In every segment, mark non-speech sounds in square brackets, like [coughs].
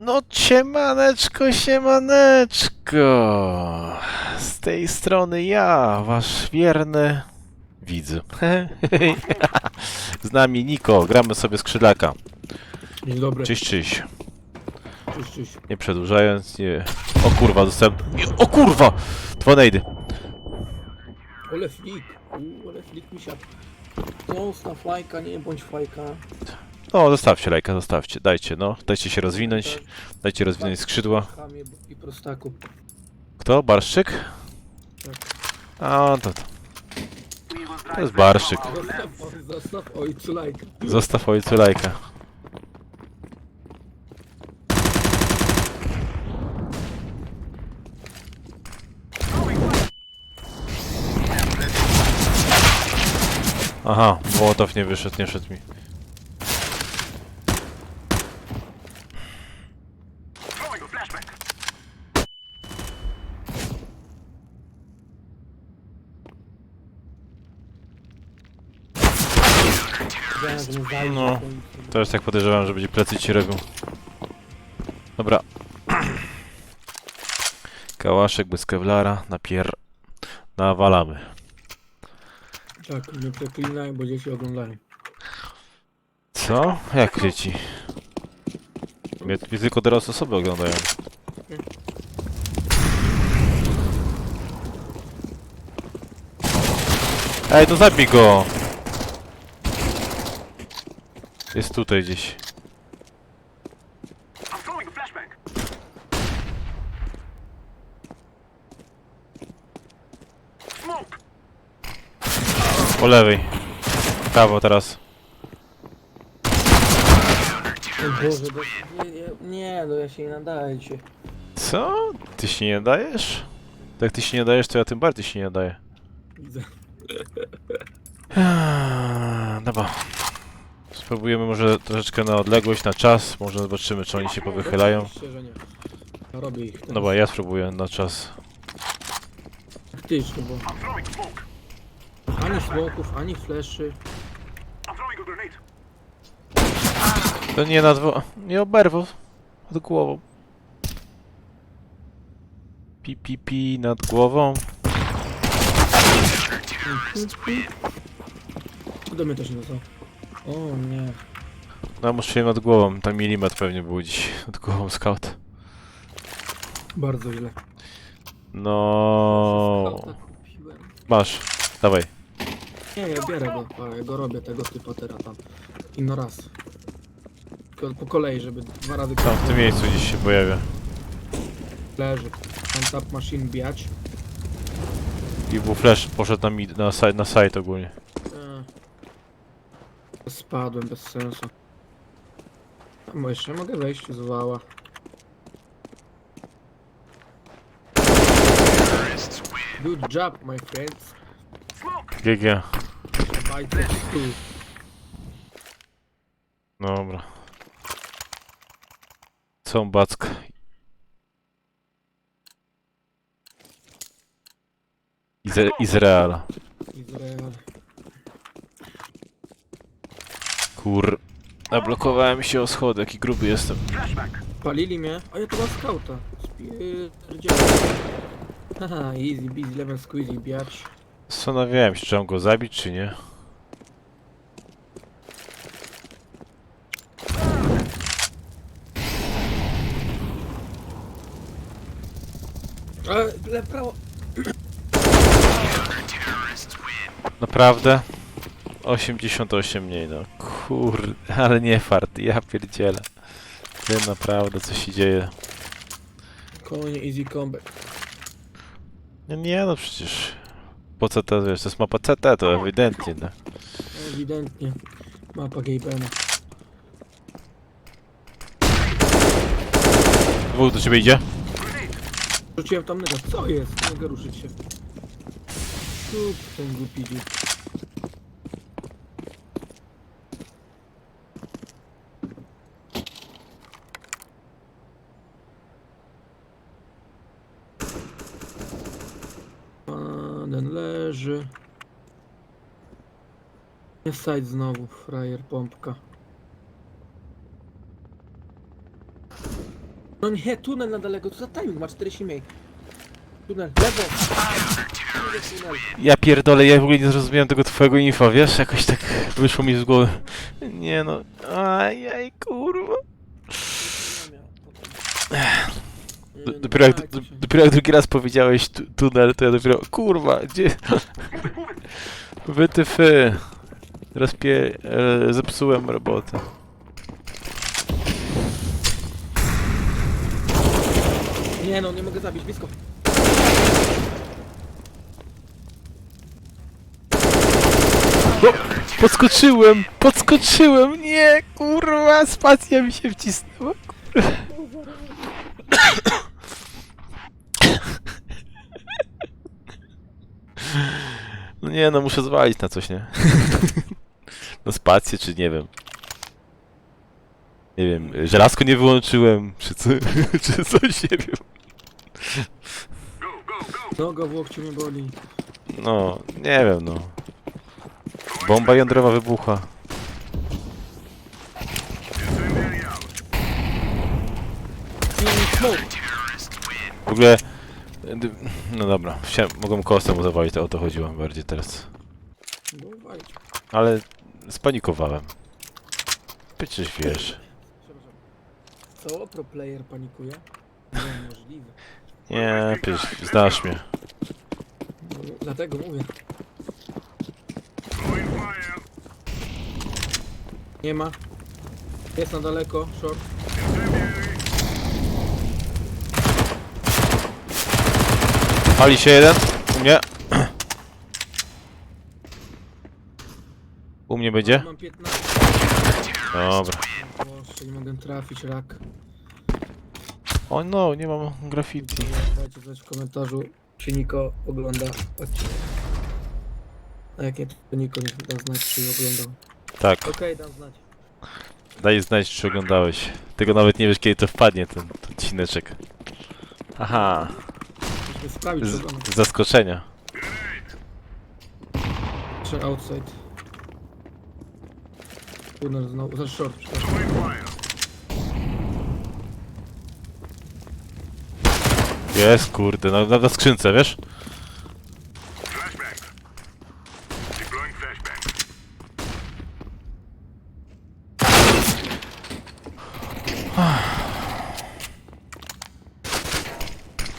No siemaneczko, siemaneczko. Z tej strony ja, wasz wierny widz. [laughs] Z nami Niko, gramy sobie skrzydlaka. Dzień dobry. Cześć, cześć. Cześć, cześć. Nie przedłużając, nie... O kurwa, dostałem... O kurwa! Dwa nejdy. Ole flik. Uuu, ole flik mi siadł. Zostaw lajka, nie bądź fajka. No, zostawcie lajka, zostawcie, dajcie, no. Dajcie się rozwinąć, dajcie rozwinąć skrzydła. Kto? Barszczyk? A, to... to. To jest Barszczyk. Zostaw ojcu lajka. Zostaw ojcu lajka. Aha, Wołotow nie wyszedł, nie szedł mi. Wiedziałem, że nie. No. Też tak podejrzewam, że będzie plecy ci robił. Dobra. [clears throat] Kałaszek bez kevlara, napier... Nawalamy. Tak, nie przeklinaj, bo dzieci oglądają. Co? Jak dzieci? Mnie, mnie tylko teraz osoby oglądają. Ej, no zabij go! Jest tutaj gdzieś. Po lewej. Prawo teraz. O Boże, do... nie, nie, nie, no ja się nie nadaję dzisiaj. Co? Ty się nie dajesz? To Jak ty się nie dajesz, to ja tym bardziej się nie daję. Widzę. Eee, Dobra. Spróbujemy może troszeczkę na odległość, na czas. Może zobaczymy, czy oni się powychylają. Nie. Robię ich. teraz. Dobra, ja spróbuję na czas. Faktycznie, bo... Ani smoków, ani fleszy. To nie na dwo... Nie oberwał. Nad głową. Pi, pi, pi nad głową. Do mnie też nie dostał. O nie. No, muszę nad głową. Tam milimetr pewnie był dziś. Nad głową scout. Bardzo źle. No. Skauta kupiłem. Masz. Dawaj. Nie, ja biorę go, a ja go robię tego typu teraz tam. Ino raz. Tylko po kolei, żeby dwa razy Tam w tym miejscu gdzieś się pojawia. leży. Tam tap machine biać. I był flash, poszedł na, mid, na, side, na site ogólnie. Spadłem bez sensu. Tam jeszcze mogę wejść z wała. Good job, my friends. GG. Bajcie tu. Dobra. Są back. Ize Izraela. Izrael. Kur... Nablokowałem się o schody, jaki gruby jestem. Palili mnie. A ja to mam skauta. Haha, easy, busy, lemon squeezy, biać. Zastanawiałem się, czy mam go zabić, czy nie. Ale le prawo. Naprawdę? 88 mniej, no. Kur... ale nie fart, ja pierdzielę. Ty naprawdę, co się dzieje? Konie easy comeback. No nie, no przecież... Po co to, wiesz, to jest mapa CT, to ewidentnie, no. Ewidentnie. Mapa Gabena. Dwóch do ciebie idzie? Rzuciłem tam nega. Co jest? Nie mogę ruszyć się. Tup, ten głupi dziób. Jeden leży. Jest side znowu, frajer, pompka. No nie, tunel na daleko, co za timing, ma 40 mniej. Tunel, lewo! Tunel. Ja pierdolę, ja w ogóle nie zrozumiałem tego twojego info, wiesz? Jakoś tak wyszło mi z głowy. Nie no, ajaj, kurwa. Nie Dopiero jak, dajcie d- się. dopiero jak drugi raz powiedziałeś tu, tunel, to ja dopiero, kurwa, gdzie... [laughs] Wytyfy. Teraz pie... E, zepsułem robotę. Nie no, nie mogę zabić, blisko. No, podskoczyłem, podskoczyłem, nie, kurwa, spacja mi się wcisnęła, kurwa. [coughs] No nie, no muszę zwalić na coś, nie? [laughs] No spację, czy nie wiem. Nie wiem, żelazko nie wyłączyłem, czy, co, [laughs] czy coś, nie wiem. Noga w łokciu mnie boli. No, nie wiem, no. Bomba jądrowa wybucha. W ogóle... No dobra, chciałem, mogłem kostem zawalić, to o to chodziło bardziej teraz. Ale spanikowałem. Przecież wiesz. Co? Pro player panikuje? Niemożliwe. Nie, przecież znasz mnie. No, dlatego mówię. Nie ma. Jest na daleko, short. Pali się jeden? U mnie? U mnie będzie? Mam 15. Dobra. Boże, nie mogę trafić, rak. O no, nie mam graffiti. Dajcie znać w komentarzu, czy Niko ogląda odcinek. A jak nie, to Niko niech da znać, czy oglądał. Tak, Okej, dam znać. daj znać, czy oglądałeś. Tego nawet nie wiesz, kiedy to wpadnie, ten, ten odcineczek. Aha, Musimy sprawić, z, zaskoczenia. Czy outside. Tunel znowu, za short, przepraszam. Jest, kurde, na, na, na skrzynce, wiesz? Flashbang. Deploying flashbang.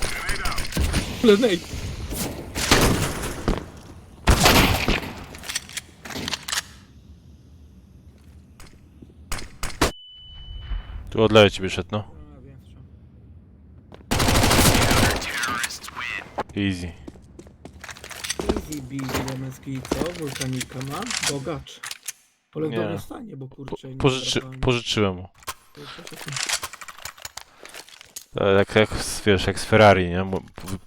Grenade out. Grenade! Tu od lewej ci wyszedł, no. Easy. Easy B, męski co? Wulkanika ma? Bogacz. Ale w Nie. dobrym stanie, bo kurczę... nie pożyczy, pożyczyłem mu. To jest takie- Jak, z- wiesz, jak z Ferrari, nie?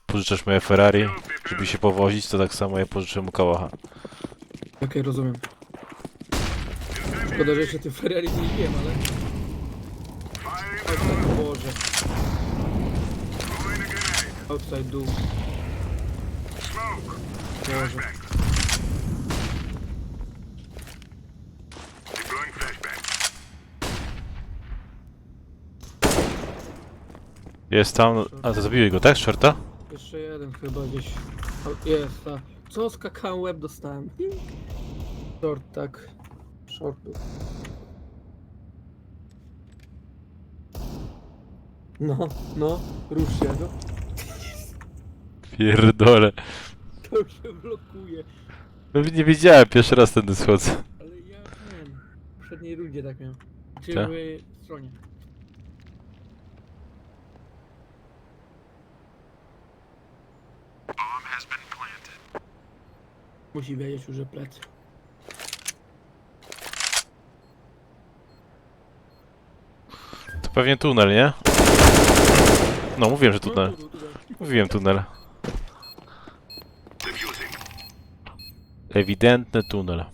Pożyczasz moje Ferrari, żeby się powozić, to tak samo ja pożyczę mu kałacha. Okej, rozumiem. Szkoda, że się tym Ferrari nie wiem, ale... Outside, Boże. Outside dół. Boże. Jest tam, a to zabiłeś go, tak? Shorta? Jeszcze jeden chyba gdzieś. O, jest, tak. Co skakałem, łeb dostałem. Short, tak. Short był. No, no, rusz się, no. Pierdole. To się blokuje. No nie wiedziałem, pierwszy raz tędy schodzę. Ale ja wiem. W poprzedniej rundzie tak miałem. Czy Tak? w stronie. Musi wiedzieć już, że plecy. To pewnie tunel, nie? No, mówiłem, że No, tunel. Mówiłem tunel. Ewidentny tunel.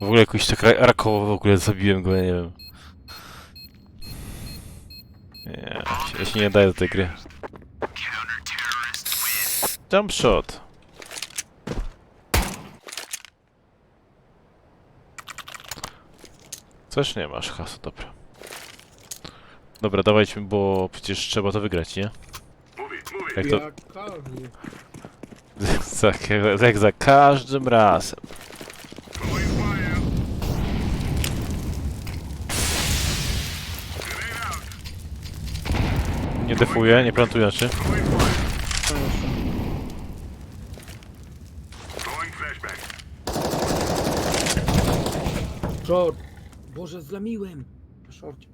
W ogóle jakoś tak ra- rakowo w ogóle zabiłem go, ja nie wiem. Nie, ja się nie daję do tej gry. Jump shot. Coś nie masz hasu, dobra. Dobra, dawajcie, bo przecież trzeba to wygrać, nie? Jak to, Jak każdy. [laughs] za, jak za każdym razem. Nie defuję, nie plantuję, czy? Throwing fire. Co jeszcze? Throwing flashbang. Short. Boże, zlamiłem. Na szorcie.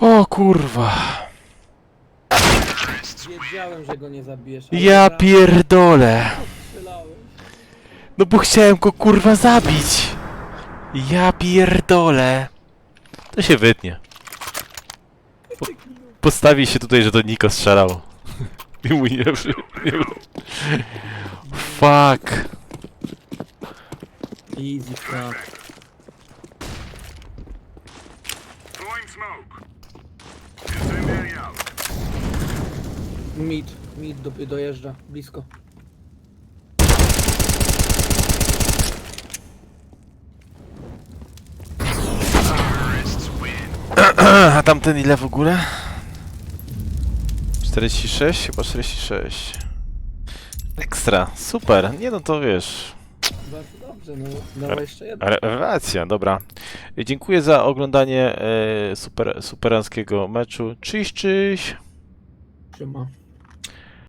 O kurwa. Wiedziałem, że go nie zabijesz. ale Ja raz pierdolę. No bo chciałem go kurwa zabić. Ja pierdolę. To się wytnie. Po, postawi się tutaj, że to Niko strzelał. [laughs] I mu nie, przy- nie Fuck. Easy crap. Throwing smoke. Incendiary out. Mid. Mid do, dojeżdża. Blisko. A tamten ile w ogóle? 46? Chyba 46. Ekstra, super. Nie no to wiesz. Bardzo dobrze, no. Dawaj jeszcze jedno. Rewelacja, dobra. Dziękuję za oglądanie e, super, superanckiego meczu. Czyś, czyś. Trzyma.